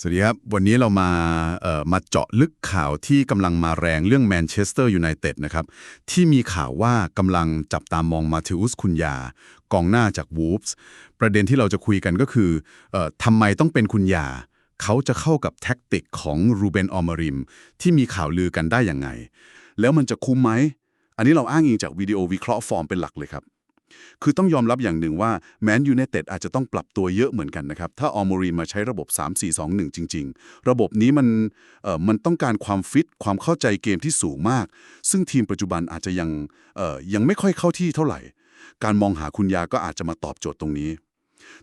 สวัสดีครับ วันนี้เรามาเอ่อมาเจาะลึกข่าวที่กำลังมาแรงเรื่องแมนเชสเตอร์ยูไนเต็ดนะครับ ที่มีข่าวว่ากำลังจับตามองมาเทอุสคุนยากองหน้าจากวูฟส์ประเด็นที่เราจะคุยกันก็คือเอ่อทำไมต้องเป็นคุนยา เขาจะเข้ากับแท็กติกของรูเบนออมาริม ที่มีข่าวลือกันได้อยังไง แล้วมันจะคุ้มไหม อันนี้เราอ้างอิงจากวิดีโอวิเคราะห์ฟอร์มเป็นหลักเลยครับ คือต้องยอมรับอย่างหนึ่งว่าแมนยูไนเต็ดอาจจะต้องปรับตัวเยอะเหมือนกันนะครับ ถ้าออมรีนมาใช้ระบบ 3-4-2-1 จริง ๆ ระบบนี้มันเอ่อมันต้องการความฟิต ความเข้าใจเกมที่สูงมาก ซึ่งทีมปัจจุบันอาจจะยังเอ่อยังไม่ค่อยเข้าที่เท่าไหร่ การมองหาคุณยาก็อาจจะมาตอบโจทย์ตรงนี้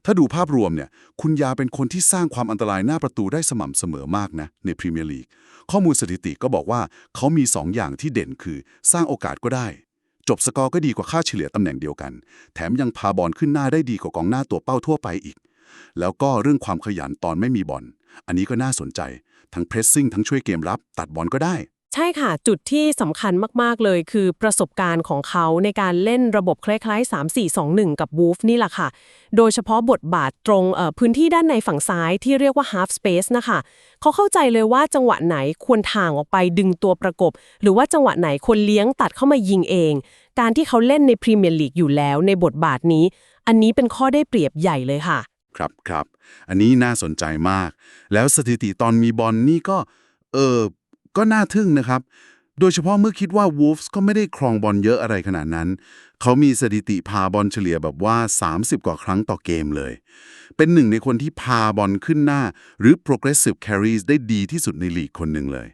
ถ้าดูภาพรวมเนี่ยคุณยาเป็นคนที่สร้างความอันตรายหน้าประตูได้สม่ำเสมอมากนะในพรีเมียร์ลีกข้อมูลสถิติก็บอกว่าเขามี2อย่างที่เด่นคือ สร้างโอกาสก็ได้ จบสกอร์ก็ดีกว่าค่าเฉลี่ยตำแหน่งเดียวกัน แถมยังพาบอลขึ้นหน้าได้ดีกว่ากองหน้าตัวเป้าทั่วไปอีก แล้วก็เรื่องความขยันตอนไม่มีบอล อันนี้ก็น่าสนใจ ทั้งเพรสซิ่งทั้งช่วยเกมรับ ตัดบอลก็ได้ ใช่ค่ะ จุดที่สำคัญมาก ๆ เลยคือประสบการณ์ของเขาในการเล่นระบบคล้ายๆ 3-4-2-1 กับ Wolf นี่แหละค่ะ โดยเฉพาะบทบาทตรงพื้นที่ด้านในฝั่งซ้ายที่เรียกว่า half space นะคะ เขาเข้าใจเลยว่าจังหวะไหนควรทางออกไปดึงตัวประกบ หรือว่าจังหวะไหนควรเลี้ยงตัดเข้ามายิงเอง การที่เขาเล่นในพรีเมียร์ลีกอยู่แล้วในบทบาทนี้ อันนี้เป็นข้อได้เปรียบใหญ่เลยค่ะ ครับครับ อันนี้น่าสนใจมาก แล้วสถิติตอนมีบอลนี่ก็ เออ ก็น่าทึ่งนะครับ โดยเฉพาะเมื่อคิดว่า Wolves ก็ไม่ได้ครองบอลเยอะอะไรขนาดนั้น เขามีสถิติพาบอลเฉลี่ยแบบว่า 30 กว่าครั้งต่อเกมเลย เป็นหนึ่งในคนที่พาบอลขึ้นหน้า หรือ progressive carries ได้ดีที่สุดในลีกคนหนึ่งเลย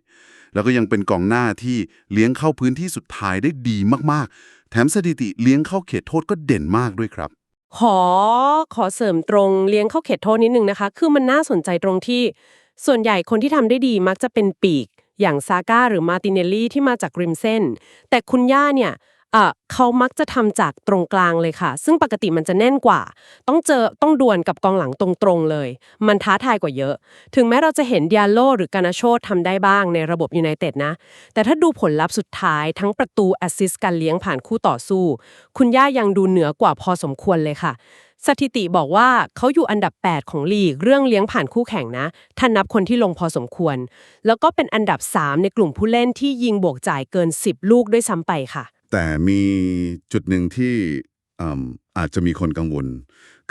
แล้วก็ยังเป็นกองหน้าที่เลี้ยงเข้าพื้นที่สุดท้ายได้ดีมากๆ แถมสถิติเลี้ยงเข้าเขตโทษก็เด่นมากด้วยครับขอขอเสริมตรงเลี้ยงเข้าเขตโทษนิดนึงนะคะ คือมันน่าสนใจตรงที่ ส่วนใหญ่คนที่ทำได้ดีมักจะเป็นปีก อย่างซาก้าหรือมาติเนลลี่ที่มาจากริมเส้น แต่คุณย่าเนี่ยเอ่อเขามักจะทำจากตรงกลางเลยค่ะ ซึ่งปกติมันจะแน่นกว่า ต้องเจอต้องดวลกับกองหลังตรงๆเลย มันท้าทายกว่าเยอะ ถึงแม้เราจะเห็นดิอาโลหรือกานาโชทำได้บ้างในระบบยูไนเต็ดนะ แต่ถ้าดูผลลัพธ์สุดท้ายทั้งประตูแอสซิสต์การเลี้ยงผ่านคู่ต่อสู้ คุณย่ายังดูเหนือกว่าพอสมควรเลยค่ะ สถิติบอกว่าเขาอยู่อันดับ 8 ของลีกเรื่องเลี้ยงผ่านคู่แข่งนะท่านนับคนที่ลงพอสมควร แล้วก็เป็นอันดับ 3 ในกลุ่มผู้เล่นที่ยิงบวกจ่ายเกิน 10 ลูกด้วยซ้ำไปค่ะ แต่มีจุดหนึ่งที่อืมอาจจะมีคนกังวล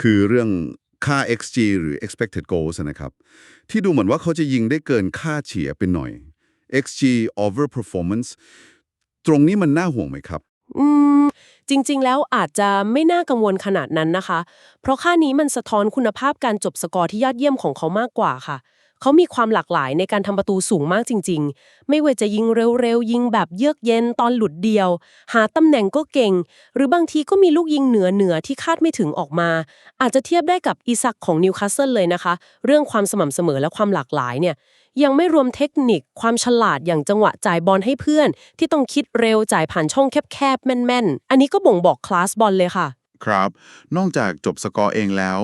คือเรื่องค่า XG หรือ expected goals นะครับ ที่ดูเหมือนว่าเขาจะยิงได้เกินค่าเฉลี่ยไปหน่อย XG over performance ตรงนี้มันน่าห่วงไหมครับ อืม จริง ๆ แล้วอาจจะไม่น่ากังวลขนาดนั้นนะคะ เพราะค่านี้มันสะท้อนคุณภาพการจบสกอร์ที่ยอดเยี่ยมของเขามากกว่าค่ะ เขามีความหลากหลายในการทำประตูสูงมากจริง ๆ ไม่ว่าจะยิงเร็วๆ ยิงแบบเยือกเย็นตอนหลุดเดียว หาตำแหน่งก็เก่ง หรือบางทีก็มีลูกยิงเหนือเหนือที่คาดไม่ถึงออกมา อาจจะเทียบได้กับอีซักของนิวคาสเซิลเลยนะคะ เรื่องความสม่ำเสมอและความหลากหลายเนี่ยยังไม่รวมเทคนิคความฉลาดอย่างจังหวะจ่ายบอลให้เพื่อน ที่ต้องคิดเร็วจ่ายผ่านช่องแคบๆแม่นๆ อันนี้ก็บ่งบอกคลาสบอลเลยค่ะ ครับ นอกจากจบสกอร์เองแล้ว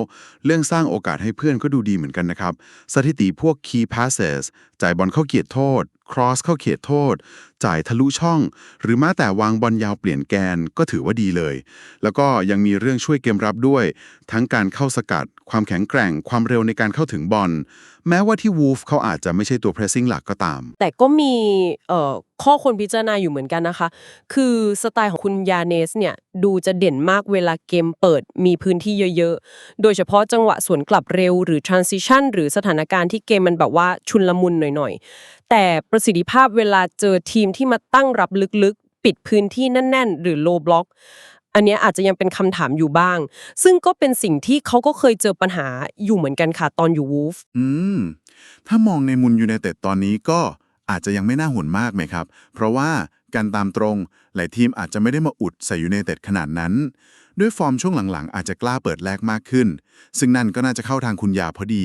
เรื่องสร้างโอกาสให้เพื่อนก็ดูดีเหมือนกันนะครับ สถิติพวก key passes จ่ายบอลเข้าเขียดโทษ cross เข้าเขียดโทษ จ่ายทะลุช่อง หรือแม้แต่วางบอลยาวเปลี่ยนแกนก็ถือว่าดีเลย แล้วก็ยังมีเรื่องช่วยเกมรับด้วย ทั้งการเข้าสกัด ความแข็งแกร่ง ความเร็วในการเข้าถึงบอลแม้ว่าที่ Wolf เขาอาจจะไม่ใช่ตัว pressing หลักก็ตาม แต่ก็มีข้อควรพิจารณาอยู่เหมือนกันนะคะ คือสไตล์ของคุณยาเนสเนี่ย ดูจะเด่นมากเวลาเกมเปิดมีพื้นที่เยอะๆ โดยเฉพาะจังหวะสวนกลับเร็วหรือ transition หรือสถานการณ์ที่เกมมันแบบว่าชุนลมุนหน่อยๆ แต่ประสิทธิภาพเวลาเจอทีมที่มาตั้งรับลึกๆ ปิดพื้นที่แน่น ๆ หรือ low block อั นเนี้ยอาจจะยังเป็นคำถามอยู่บ้าง ซึ่งก็เป็นสิ่งที่เขาก็เคยเจอปัญหาอยู่เหมือนกันค่ะตอนอยู่วูฟอืม ถ้ามองในมุนยูไนเต็ดตอนนี้ก็อาจจะยังไม่น่าห่วงมากไหมครับ เพราะว่าการตามตรงหลายทีมอาจจะไม่ได้มาอุดใส่ยูไนเต็ดขนาดนั้น ด้วยฟอร์มช่วงหลังๆ อาจจะกล้าเปิดแลกมากขึ้น ซึ่งนั่นก็น่าจะเข้าทางคุณยาพอดี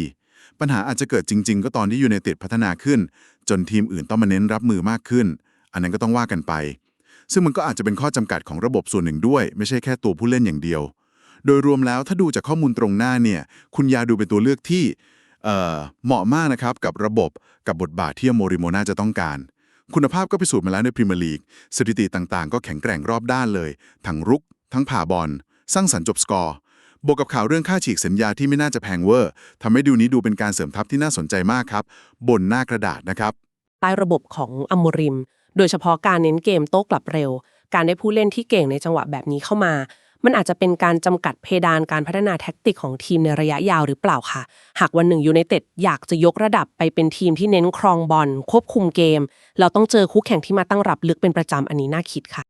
ปัญหาอาจจะเกิดจริง ๆ ก็ตอนที่ยูไนเต็ดพัฒนาขึ้น จนทีมอื่นต้องมาเน้นรับมือมากขึ้น อันนั้นก็ต้องว่ากันไป ซึ่งมันก็อาจจะเป็นข้อจำกัดของระบบส่วนหนึ่งด้วย ไม่ใช่แค่ตัวผู้เล่นอย่างเดียว โดยรวมแล้วถ้าดูจากข้อมูลตรงหน้าเนี่ยคุณยาดูเป็นตัวเลือกที่เอ่อเหมาะมากนะครับกับระบบกับบทบาทที่โมริโมนาจะต้องการ คุณภาพก็พิสูจน์มาแล้วในพรีเมียร์ลีกสถิติต่างๆ ก็แข็งแกร่งรอบด้านเลย ทั้งรุก ทั้งผ่าบอลสร้างสรรค์จบสกอร์บวกกับข่าวเรื่องค่าฉีกสัญญาที่ไม่น่าจะแพงเวอร์ทำให้ดูนี้ดูเป็นการเสริมทัพที่น่าสนใจมากครับ บนหน้ากระดาษนะครับ ใต้ระบบของอโมริม โดยเฉพาะการเน้นเกมโต้กลับเร็ว การได้ผู้เล่นที่เก่งในจังหวะแบบนี้เข้ามา มันอาจจะเป็นการจำกัดเพดานการพัฒนาแท็กติกของทีมในระยะยาวหรือเปล่าค่ะ หากวันหนึ่งยูไนเต็ดอยากจะยกระดับไปเป็นทีมที่เน้นครองบอลควบคุมเกม เราต้องเจอคู่แข่งที่มาตั้งรับลึกเป็นประจำอันนี้น่าคิดค่ะ